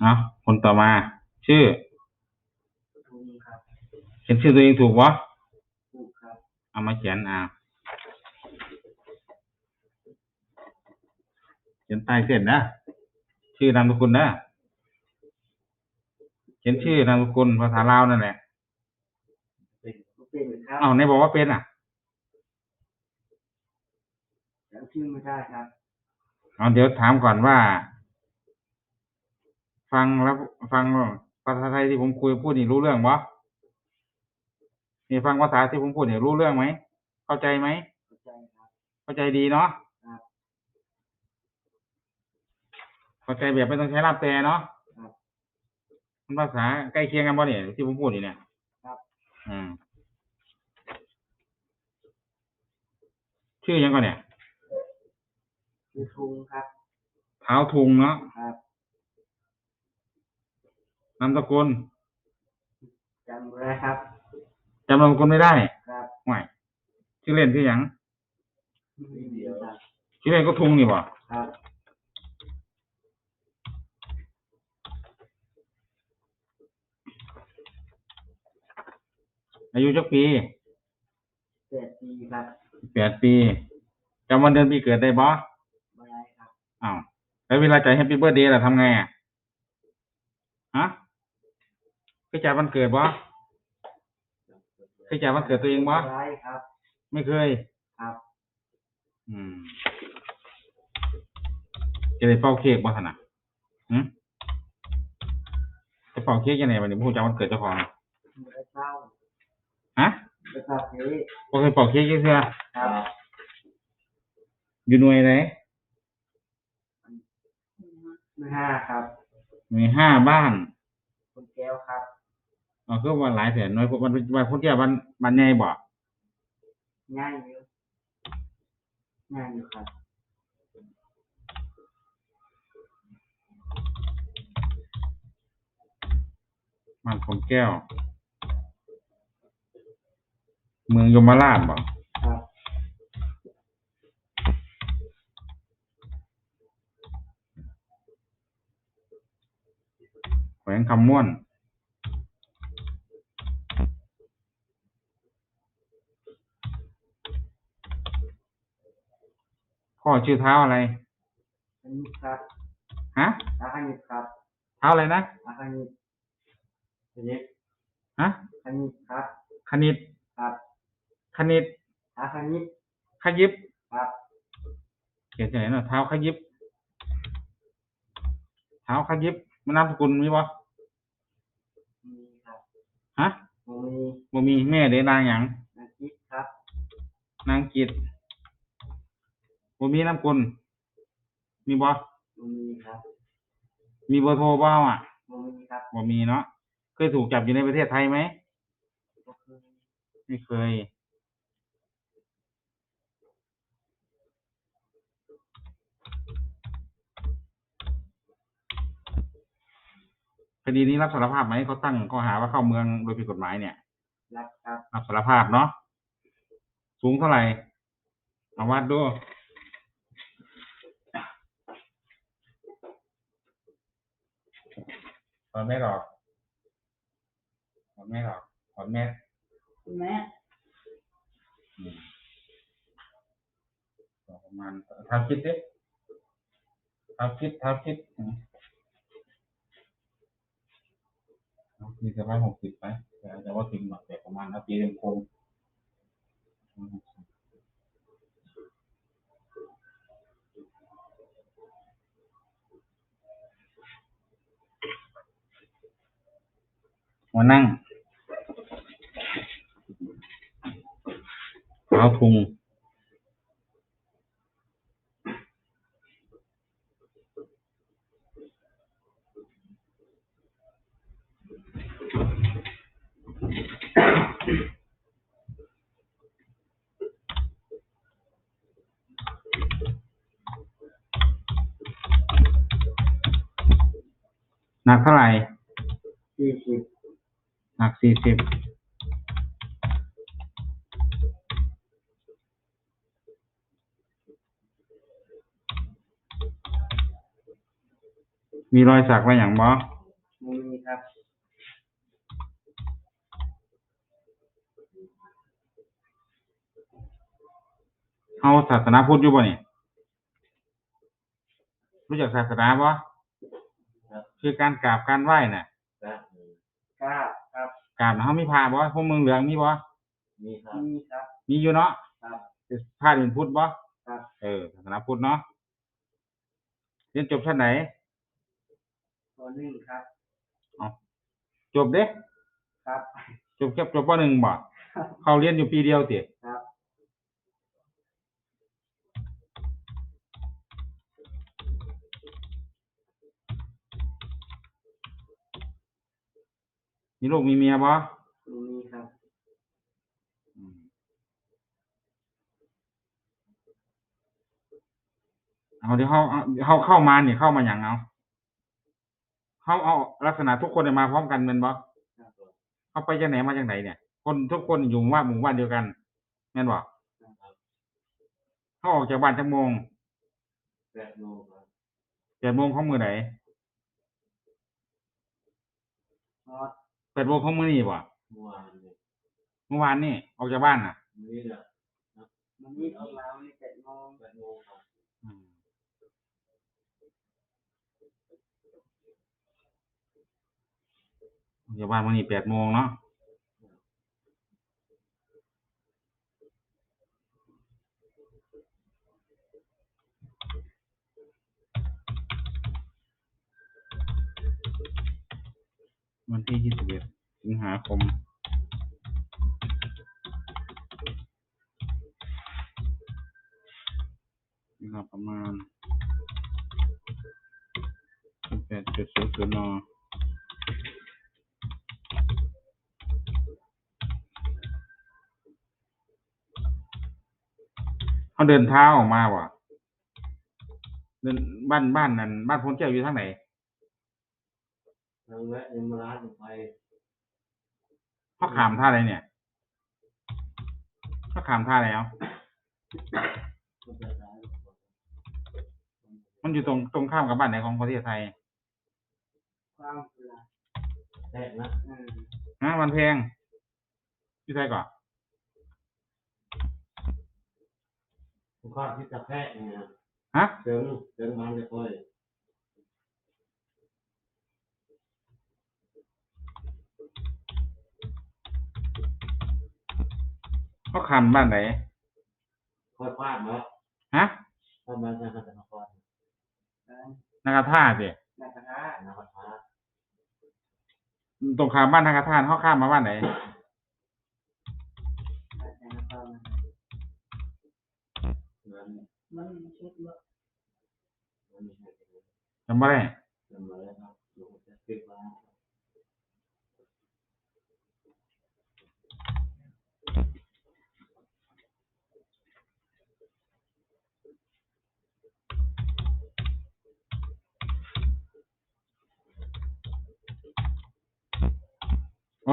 เอาคนต่อมา ชื่อทุงครับเขียนชื่อตัวเองถูกวะถูกครับเอามาเขียนอ่าเขียนใต้เส้นนะชื่อนามสกุลนะเขียนชื่อนามสกุลภาษาลาวนั่นแหละเป็นเป็นครับเอาในบอกว่าเป็นอะจำชื่อไม่ได้ครับเอาเดี๋ยวถามก่อนว่า ฟังแล้วฟังภาษาไทยที่ผมคุยพูดนี่รู้เรื่องวะนี่ฟังภาษาที่ผมพูดนี่รู้เรื่องไหม เข้าใจไหม เข้าใจครับเข้าใจดีเนาะครับเข้าใจแบบไม่ต้องใช้รับแปลเนาะครับมันภาษาใกล้เคียงกันบ่เนี่ยที่ผมพูดนี่เนี่ยครับอืมชื่อยังก่อนเนี่ยคือทุงครับ เท้าทุงเนาะครับ นามสกุลจำไม่ได้ครับจำนามสกุลไม่ได้ครับห่วยชื่อเล่นชื่อหยังไม่เดียวครับชื่อเล่นก็ทุงนี่บ่ครับอายุจักปีแปดปีครับแปดปีจำวันเดือนปีเกิดได้บ่ไม่ได้ครับอ้าวแล้วเวลาจ่ายแฮปปี้เบิร์ดเดย์ล่ะทำไงอะฮะ เคยจ่ายวันเกิดบ่เคยจ่ายวันเกิดตัวเองบ่ไม่ได้ครับ ไม่เคยครับ อืมจะได้เป่าเค้กบ่ถนัดหืมจะเป่าเค้กยังไงวันนี้พูดจากวันเกิดเจ้าของไม่ได้เศร้าฮะไม่ทราบเฮ้ยบ่เคยเป่าเค้กยังเทื่อครับอยู่หน่วยไหนไม่ห้าครับหน่วยห้าบ้านคนแก้วครับ อ๋อคือวันหลายแสนหน่วยพวกมันวันพุธเที่ยวันวันใหญ่บ่ง่ายอยู่ง่ายอยู่ครับบ้านผมแก้ว เมืองยมราชบ่ครับแขวงคำม่วน พ่อชื่อเท้าอะไรอันนี้ครับฮะอาคานิตครับเท้าอะไรนะอาคานิตอันนี้ฮะอาคานิตครับคณิตครับคณิตอาคานิตขยิบครับเขียนที่ไหนเนาะเท้าขยิบเท้าขยิบมันนามสกุลมีบ่มีครับฮะมีบ่มีแม่เด้นางหยังนักคิดครับนางกิจ บ่มีนามสกุลมีบ่มีครับมีเบอร์โทรบ่อะมีครับบ่มีเนาะเคยถูกจับอยู่ในประเทศไทยไหมก็คือไม่เคย คดีนี้รับสารภาพไหมเขาตั้งข้อหาว่าเข้าเมืองโดยผิดกฎหมายเนี่ย รักครับรับสารภาพเนาะสูงเท่าไหร่เอาวัดดู ถอนไม่หรอกถอนไม่หรอกถอนแม่คุณแม่อืมประมาณทำคิดดิทำคิดทำคิดอืมเอาปีสองร้อยหกสิบไหมแต่อาจจะว่าถึงหน่อยแต่ประมาณเอาปีเต็มคง มานั่งเอาทุงหนักเท่าไหร่ หนักสี่สิบมมีรอยสักไว้อย่างบ่ไม่มีครับเฮาศาสนาพุทธอยู่บ่นี่รู้จักศาสนาบ่คือการกราบการไหว้น่ะครับกล้าครับ กราบน่ะเฮามีผ้าบ่พวกเมืองเหลืองมีบ่มีครับมีครับ มีอยู่เนาะครับผ้าเป็นพุทธบ่ครับ เออศาสนาพุทธเนาะเรียนจบชั้นไหนตัวหนึ่งครับ จบเด้ครับ จบแค่จบปหนึ่งบ่เขาเรียนอยู่ปีเดียวติครับ มีลูกมีเมียบ่มีครับอืมเอาเดี๋ยวเฮาเอาเฮาเข้ามานี่เข้ามาหยังเอาเฮาเอาลักษณะทุกคนเนี่ยมาพร้อมกันแม่นบ่ครับผมเขาไปจากไหนมาจากไหนเนี่ย คนทุกคนอยู่หมู่บ้านหมู่บ้านเดียวกันแม่นบ่เขาออกจากบ้านจักโมงแปดโมงครับเจ็ดโมงของมื้อไหน ฮอตแปดโมงของมื้อนี้บ่เมื่อวานเนี่ยเมื่อวานนี่ออกจากบ้านน่ะวันนี้เนี่ยมันนี่ออกมาวันนี้เจ็ดโมงแปดโมงครับอืมออกจากบ้านมื้อนี้แปดโมงเนาะ วันที่ยี่สิบเอ็ดสิงหาคมเวลาประมาณแปดจุดศูนย์ศูนย์นเขาเดินเท้าออกมาว่ะเดินบ้านบ้านนั่นบ้านพลเจ้าอยู่ทางไหน ทางแวะเอ็มร้านไปเขาขามท่าอะไรเนี่ยเขาขามท่าอะไรเอาก็จะร้านมันอยู่ตรงตรงข้ามกับบ้านไหนของประเทศไทยความเวลาแทกนะอืมฮะมันแพงที่ไทยก่อนทุกข้อที่จะแพะเนี่ยฮะเชิงเชิงมันเลยค่อย เขาขามบ้านไหนค่อยพลาดเนาะฮะถ้ามันจะหันนครแล้วนากาท่าสินักกระทะนครพาตรงข้ามบ้านนากาท่าเขาข้ามมาบ้านไหนอาจารย์ก็มามันมันชุดละมันมีเหตุจำไม่ได้ จำมาแล้วครับอยู่จะติดมา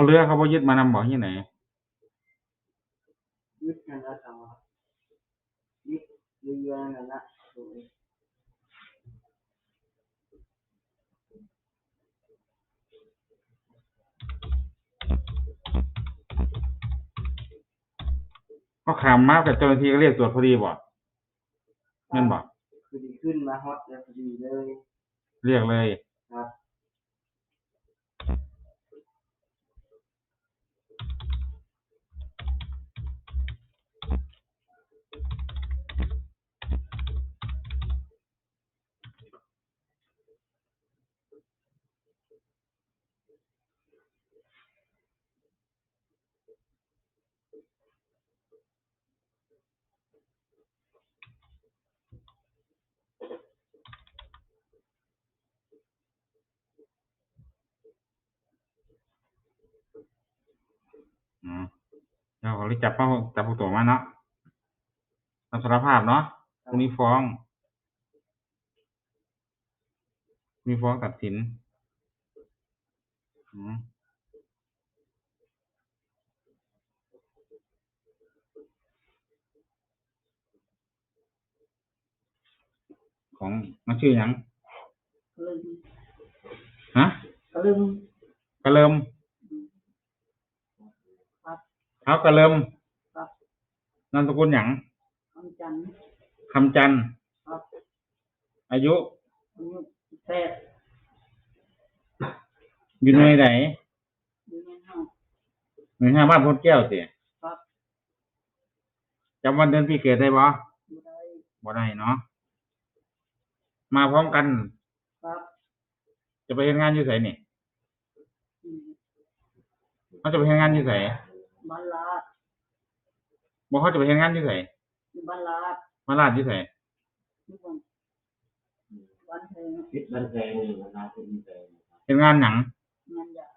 เอาเรือเขาบ่ยึดมานำบ่ที่ไหนยึดกันแล้วต่อยึดเรือนั่นละสวยเขาขามมากับเจ้าหน้าที่ก็เรียกตรวจพอดีบ่แม่นบ่คือดีขึ้นมาฮอตแล้วพอดีเลย เรียกเลย อืมเดี๋ยวเขาเรียกจับเป้าจับผู้ตัวมาเนาะรับสารภาพเนาะพรุ่งนี้ฟ้องพรุ่งนี้ฟ้องตัดสินอืมของมันชื่อหยังเพิ่นลืมกระเลิมครับ เขากระเลิมครับนามสกุลหยังคำจันทร์คำจันทร์ครับอายุอายุแปดอยู่ในไหนอยู่ในห้องหนึ่งห้าบ้านพดแก้วสิครับจำวันเดือนปีเกิดได้บ่อยู่ได้บ่ได้เนาะมาพร้อมกัน ครับจะไปเฮ็ดงานอยู่ไสนี่อืม เขาจะไปเฮ็ดงานอยู่ไส บ้านลาดบ่เขาจะไปเฮ็ดงานอยู่ไสอยู่บ้านลาดมาลาดอยู่ไสอยู่บ้านบ้านเพลงคิดบันแทงนี่นะครับเป็นแทงเฮ็ดงานหยังงานยา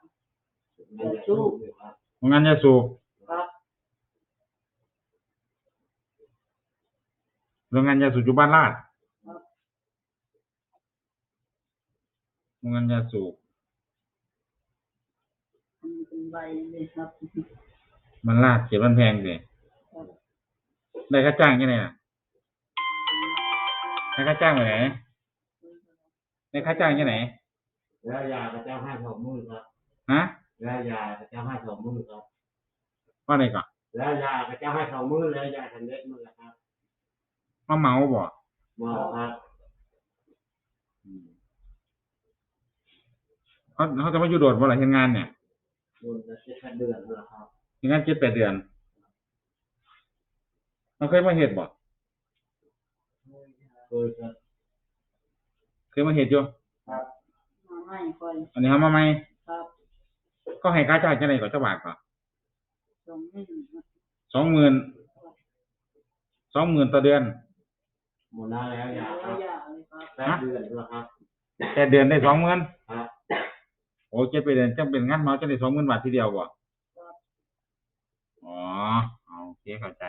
มันจะสู้ครับงานยาสูบครับโรงงานยาสูบอยู่บ้านลาดครับ โรงงานยาสูบอันนี้เป็นใบเลยครับ บ้านลาดเก็บบ้านแพงสิครับได้ค่าจ้างยังไงน่ะได้ค่าจ้างไปไหนได้ค่าจ้างยังไงแล้วยาพระเจ้าให้สองมือครับฮะแล้วยาพระเจ้าให้สองมือครับว่าไหนก่อนแล้วยาพระเจ้าให้สองมือแล้วยาทันเล็กมือครับมาเมาบ่หมอครับเขาเขาจะมาอยู่โดดบ่ล่ะเฮ็ดงานเนี่ยโดนจะเช็ดเดือนนะครับเฮ็ด งานเจ็ดแปดเดือนเราเคยมาเฮ็ดบ่เคยครับเคยมาเฮ็ดอยู่มาไม่ค่อยอันนี้เฮามาใหม่ครับก็ให้ค่าจ้างจังได๋ก็จักบาทก็สองหมื่นสองหมื่นสองหมื่นต่อเดือนหมดแล้วแล้วยาคแล้รัวบยาเลยครับแปดเดือนนะครับแต่เดือนได้สองหมื่นครับโอ้เจ็ดไปเดือนจังเป็นงานเมาจังได้สองหมื่นบาททีเดียวบ่ครับ อ๋อโอเคเข้าใจ